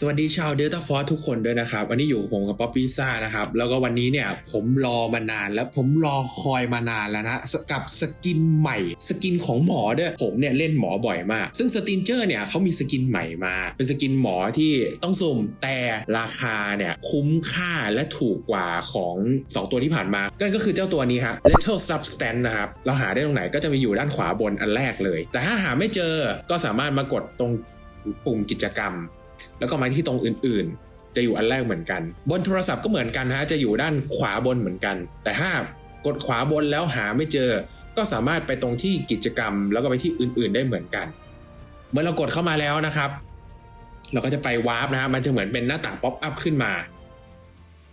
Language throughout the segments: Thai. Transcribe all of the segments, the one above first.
สวัสดีชาวเดลต้าฟอร์ทุกคนด้วยนะครับ วันนี้อยู่ผมกับป๊อปปี้ซ่านะครับ แล้วก็วันนี้เนี่ยผมรอมานานแล้วผมรอคอยมานานแล้วนะกับสกินใหม่ สกินของหมอด้วยผมเนี่ยเล่นหมอบ่อยมาก ซึ่งสตินเจอร์เนี่ยเขามีสกินใหม่มา เป็นสกินหมอที่ต้องสุ่มแต่ราคาเนี่ยคุ้มค่าและถูกกว่าของ 2 ตัวที่ผ่านมาก็ก็คือเจ้าตัวนี้ฮะ Little Substance นะครับเราหาได้ตรงไหนก็จะมีอยู่ด้านขวาบนอันแรกเลย แต่ถ้าหาไม่เจอก็สามารถมากดตรงปุ่มกิจกรรม แล้วก็มาที่ตรงอื่นๆ จะอยู่อันแรกเหมือนกัน บนโทรศัพท์ก็เหมือนกันฮะจะอยู่ด้านขวาบนเหมือนกัน แต่ถ้ากดขวาบนแล้วหาไม่เจอ ก็สามารถไปตรงที่กิจกรรม แล้วก็ไปที่อื่นๆได้เหมือนกัน เมื่อเรากดเข้ามาแล้วนะครับ เราก็จะไปวาร์ปนะฮะมันจะเหมือนเป็นหน้าต่างป๊อปอัพขึ้นมา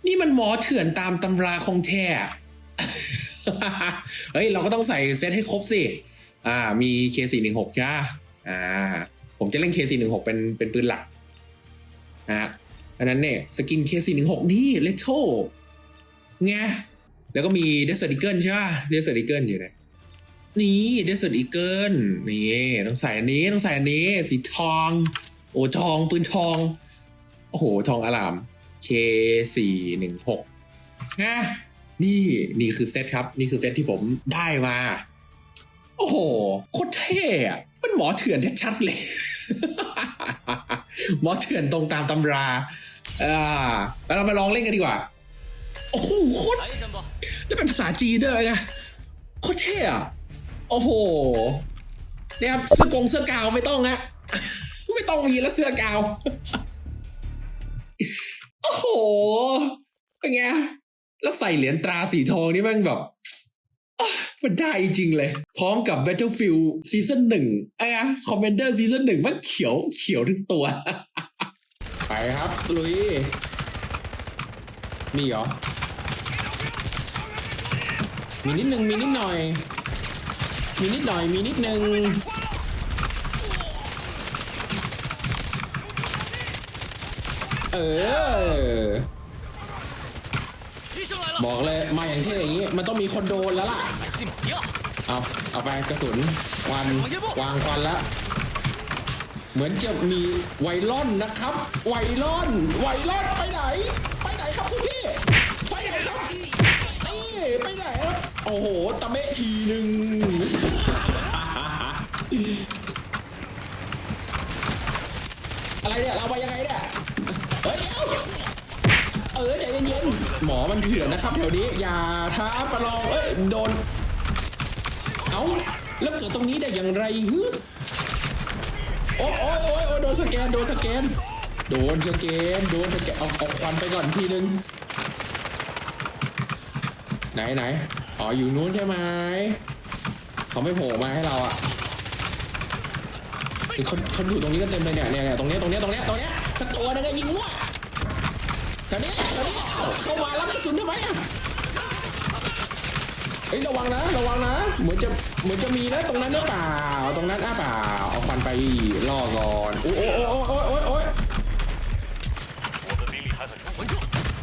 นี่มันหมอเถื่อนตามตำราของแท้เฮ้ยเราก็ต้องใส่เซตให้ครบสิ อ่า มี K416 ใช่ปะอ่า ผมจะเล่น K416 เป็นเป็นปืนหลัก นะฮะอันนั้นเนี่ยสกิน K416 นี่เลโทไงแล้วก็มี Desert Eagle ใช่ป่ะ Desert Eagle อยู่ไหนนี่ Desert Eagle นี่ต้องใส่อันนี้ต้องใส่อันนี้ สีทอง โอ้ทองปืนทอง โอ้โห ทองอลาม K416 นะนี่นี่คือเซตครับ นี่คือเซตที่ผมได้มา โอ้โหโคตรเท่อะมันหมอเถื่อนชัดๆเลย มอสเถื่อนตรงตามตำราอ่าแล้วเราไปลองเล่นกันดีกว่า โอ้โหโคตรแล้วเป็นภาษาจีนด้วยไงโคตรเท่อโอ้โหเนี่ยครับเสื้อกงเสื้อกาวไม่ต้องฮะไม่ต้องมีแล้วเสื้อกาว โอ้โหเป็นไงแล้วใส่เหรียญตราสีทองนี่มันแบบ มันได้จริงเลย พร้อมกับ Battlefield ซีซั่นหนึ่งไอ้อะคอมเมนเดอร์ซีซั่นหนึ่งมันเขียวเขียวทั้งตัว ไปครับ ลุย มีเหรอ มีนิดนึง มีนิดหน่อย มีนิดหน่อย มีนิดนึงเออ บอกเลย มาอย่างเท่อย่างนี้ มันต้องมีคนโดนแล้วล่ะ เอาเอาไปกระสุนควันวางควันแล้วเหมือนจะมีไวร่อนนะครับ ไวร่อน ไวร่อนไปไหน ไปไหนครับคุณพี่ ไปไหนครับนี่ไปไหนครับโอ้โหตะเมะทีหนึ่งอะไรเนี่ยเราไปยังไงเนี่ยเฮ้ยเดี๋ยวเออใจเย็นๆหมอมันเถื่อนนะครับแถวนี้อย่าท้าประลองเอ้ยโดน เอ้า แล้วเกิดตรงนี้ได้อย่างไรฮึโอ้ยโอ้ยโอ้ยโอ้โดนสแกน โดนสแกน โดนสแกน โดนสแกน เอาเอาควันไปก่อนทีนึง ไหนไหนอ๋อ อยู่นู้นใช่ไหม เขาไม่โผล่มาให้เราอะเฮ้ยเขาเขาอยู่ตรงนี้กันเต็มเลยเนี่ยเนี่ยตรงเนี้ยตรงเนี้ยตรงเนี้ยตรงเนี้ยสักตัวนึงก็ยิงมั่วตอนนี้ตอนนี้เข้ามารับกระสุนทำไมอะ เฮ้ยระวังนะ ระวังนะ เหมือนจะเหมือนจะมีนะตรงนั้นหรือเปล่า ตรงนั้นอ้าเปล่าเอาฟันไปล่อก่อนโอ้โอ้โอ้โอ้โอ้โอ้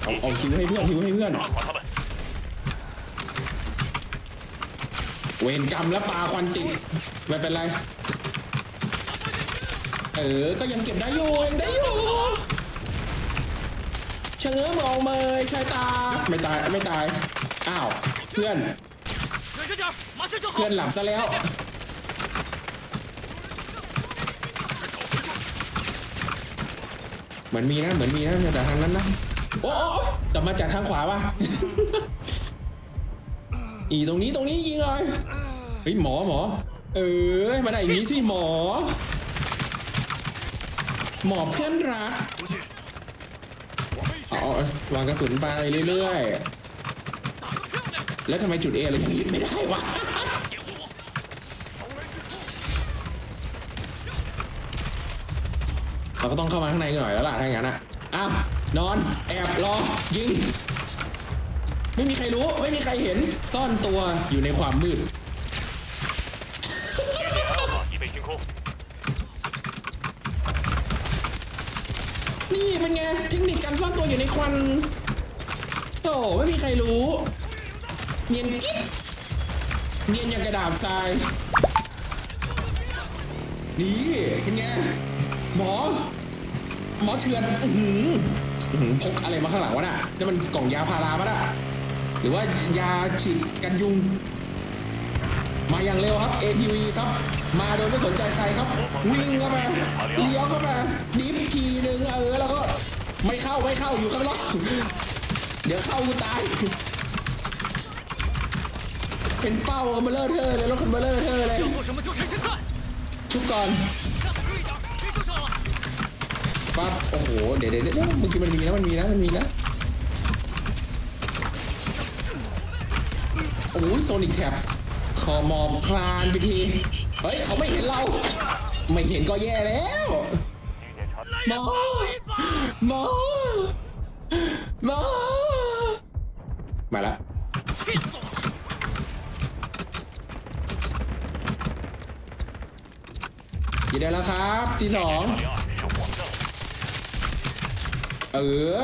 เอาเอาทิ้งให้เพื่อนทิ้ให้เพื่อนเวรกรรมแล้วปลาควันติดไม่เป็นไร เออ ก็ยังเก็บได้อยู่ยังได้อยู่ชะเง้อมองเมยชายตา ไม่ตาย ไม่ตาย อ้าว เพื่อน เพื่อนหลับซะแล้ว เหมือนมีนะ เหมือนมีนะแต่ทางนั้นนะ โอ้แต่มาจากทางขวาป่ะ อีตรงนี้ตรงนี้ยิงเลยเฮ้ยหมอหมอ เออมาได้อยนี้สิหมอ หมอเพื่อนรักอ๋อวางกระสุนไปเรื่อยๆ แล้วทำไมจุดเอเรายังยึดไม่ได้วะ เราก็ต้องเข้ามาข้างในหน่อยแล้วล่ะถ้าอย่างนั้นอ่ะ อ้าว นอน แอบรอ ยิง ไม่มีใครรู้ ไม่มีใครเห็น ซ่อนตัวอยู่ในความมืด 一点阿尔法已被清空， นี่เป็นไง เทคนิคการซ่อนตัวอยู่ในควันโอ้ไม่มีใครรู้ เนียนกิ๊บเนียนอย่างกระดาษทราย นี่เป็นไง หมอ หมอเถื่อนอื้อหืออื้อหือพกอะไรมาข้างหลังวะน่ะนี่มันกล่องยาพาราปะน่ะหรือว่ายาฉีดกันยุง มาอย่างเร็วครับ ATV ครับ มาโดยไม่สนใจใครครับ วิ่งเข้ามาเลี้ยวเข้ามาดิฟทีหนึ่งเออแล้วก็ไม่เข้าไม่เข้าอยู่ข้างนอกเดี๋ยวเข้ากูตาย เป็นเป้ากันเบลเลอร์เธอเลยรถคันเบลเลอร์เธอเลย 要做什么就谁先干， ชุบก่อน ปั๊บโอ้โห เดี๋ยวเดี๋ยวเดี๋ยวเมื่อกี้มันมีนะมันมีนะมันมีนะโอ้ยโซนิคแคปขอมอบคลานไปที เฮ้ย เขาไม่เห็นเรา ไม่เห็นก็แย่แล้วหมอหมอหมอมาละยินดีแล้วครับที่สอง เออ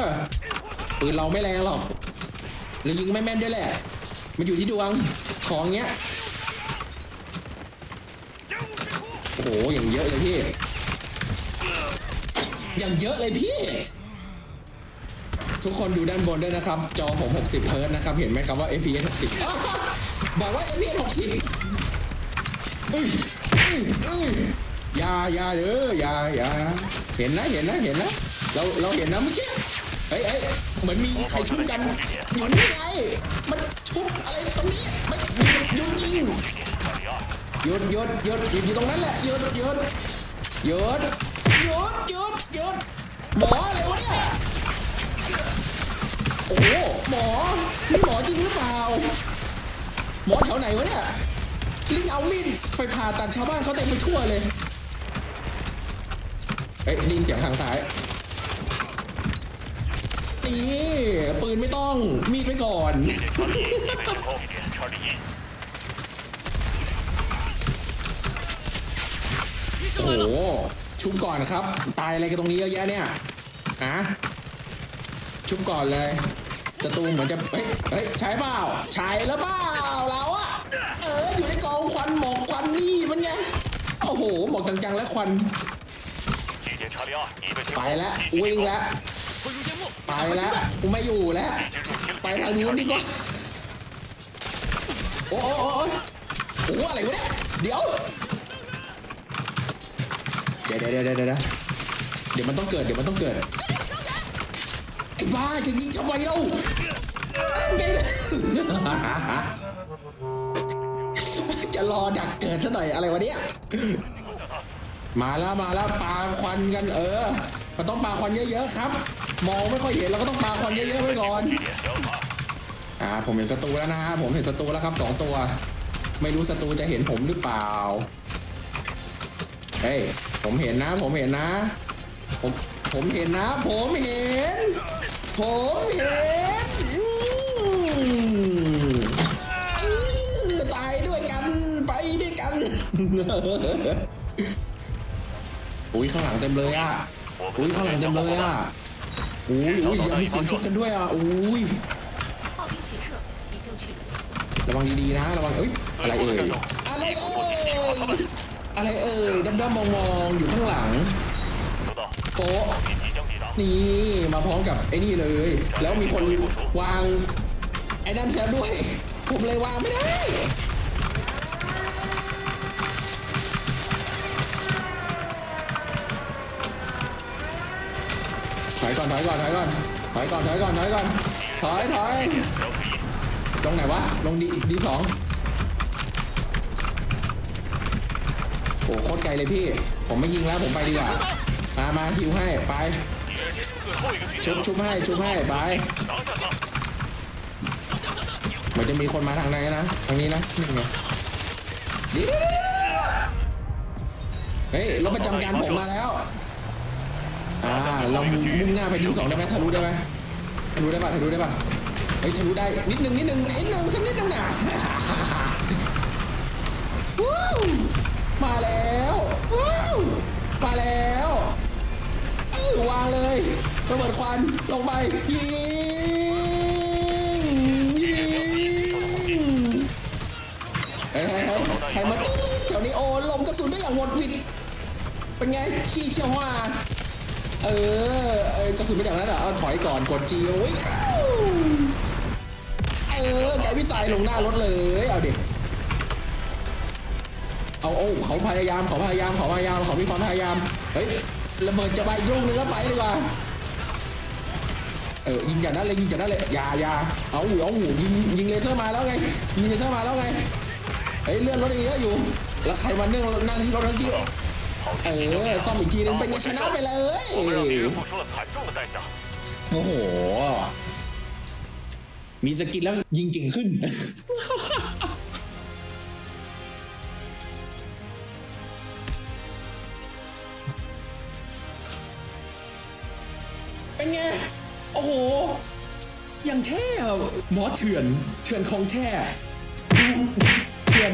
ปืนเราไม่แรงหรอกเรายิงไม่แม่นด้วยแหละ มันอยู่ที่ดวงของเงี้ยโอ้โหอย่างเยอะเลยพี่อย่างเยอะเลยพี่ ทุกคนดูด้านบนด้วยนะครับ จอผม 60 เฮิร์ตนะครับ เห็นไหมครับว่า FPS 60อ้าวบอกว่า FPS 60เอ้ยเอ้ยเอ้ยอย่าอย่าเด้ออย่าอย่าเห็นนะเห็นนะเห็นนะ เราเราเห็นนะเมื่อกี้เฮ้ยเฮ้ยเหมือนมีใครชุบกันอยู่นี่ไง มันชุบอะไรตรงนี้ไม่หยุดยิงหยุดหยุดหยุดหยุดอยู่ตรงนั้นแหละหยุดหยุดหยุดหยุดหยุดหยุดหมออะไรวะเนี่ยโอ้โหหมอนี่หมอจริงหรือเปล่า หมอแถวไหนวะเนี่ยลิงเอามีดไปผ่าตัดชาวบ้านเขาเต็มไปทั่วเลยเฮ้ยดินเสียงทางซ้าย นี่ปืนไม่ต้อง มีดไปก่อน โอ้โห ชุบก่อนครับ ตายอะไรกันตรงนี้เยอะแยะเนี่ยอะชุบก่อนเลยศัตรูเหมือนจะเฮ้ยเฮ้ยใช้เปล่า ใช้แล้วเปล่าเราอะเอออยู่ในกองควันหมอกควันนี่มันไงโอ้โหหมอกจังๆและควันไปแล้ววิ่งแล้ว ไปแล้วกูไม่อยู่แล้ว ไปทางนู้นดีกว่าโอ้โหโอ้โหโอ้โหอะไรวะเนี่ยเดี๋ยวเดี๋ยวเดี๋ยวเดี๋ยวเดี๋ยวเดี๋ยวเดี๋ยวมันต้องเกิดเดี๋ยวมันต้องเกิดไอ้บ้าจะยิงทำไมเล่าเล่นไงจะรอดักเกิดซะหน่อยอะไรวะเนี่ยมาแล้วมาแล้วปาควันกันเออมันต้องปาควันเยอะๆครับ มองไม่ค่อยเห็นเราก็ต้องปาควันเยอะๆไว้ก่อนอ่าผมเห็นศัตรูแล้วนะฮะผมเห็นศัตรูแล้วครับสองตัว ไม่รู้ศัตรูจะเห็นผมหรือเปล่าเฮ้ยผมเห็นนะ ผมเห็นนะ ผมผมเห็นนะ ผมเห็น ผมเห็นตายด้วยกันไปด้วยกันอุ้ยข้างหลังเต็มเลยอะอุ้ยข้างหลังเต็มเลยอะ อ้ยอ้ยยังมีสอชุดกันด้วยอะโอ้ยระวังดีๆนะระวังเอ้ยอะไรเอ่ยอะไรเอ่ยอะไรเอ่ยด้อมๆมองๆอยู่ข้างหลังโป๊ะนี่มาพร้อมกับไอ้นี่เลย แล้วมีคนวางไอ้นั่นแล้วด้วย ผมเลยวางไม่ได้ ถอยก่อนถอยก่อนถอยก่อนถอยก่อนถอยก่อนถอยก่อนถอยถอยลงไหนวะลงดีดีสองโอ้โคตรไกลเลยพี่ ผมไม่ยิงแล้วผมไปดีกว่ามามาฮิวให้ไปชุบชุบให้ชุบให้ไปเหมือนจะมีคนมาทางไหนนะทางนี้นะนี่ไงเฮ้ยรถประจำการผมมาแล้ว อ่าเรามุ่งหน้าไปดีสองได้ไหมทะลุได้ไหมทะลุได้ป่ะทะลุได้ป่ะเฮ้ยทะลุได้นิดนึงนิดนึงนิดนึงสักนิดนึงนะว้าวมาแล้วว้าวมาแล้วเอ้ยวางเลยระเบิดควันลงไปยิงยิงเฮ้ยเฮ้ยใครมาติ๊ดแถวนี้โอ้ลมกระสุนได้อย่างหมดวิดเป็นไงชี้เชี่ยวว่า เออเออกระสุนมาจากนั้นอะเอาถอยก่อนกดจีโอ้ยเออแกพิสายลงหน้ารถเลย เอาเด็กเอาโอ้เขาพยายามเขาพยายามเขาพยายามเขามีความพยายามเฮ้ยระเบิดจะไปอีกลูกนึงแล้วไปดีกว่าเออยิงจากนั้นเลยยิงจากนั้นเลยอย่าอย่าเอาหูเอาหูยิงยิงเลเซอร์มาแล้วไงยิงเลเซอร์มาแล้วไงเฮ้ยเลื่อนรถอีกเยอะอยู่ แล้วใครมานั่งนั่งที่รถเมื่อกี้ เออซ่อมอีกทีนึงเป็นชนะไปเลยโอ้โห มีสกิลแล้วยิงเก่งขึ้น เป็นไง โอ้โห อย่างแท้หมอเถื่อน เถื่อนของแท่เถื่อน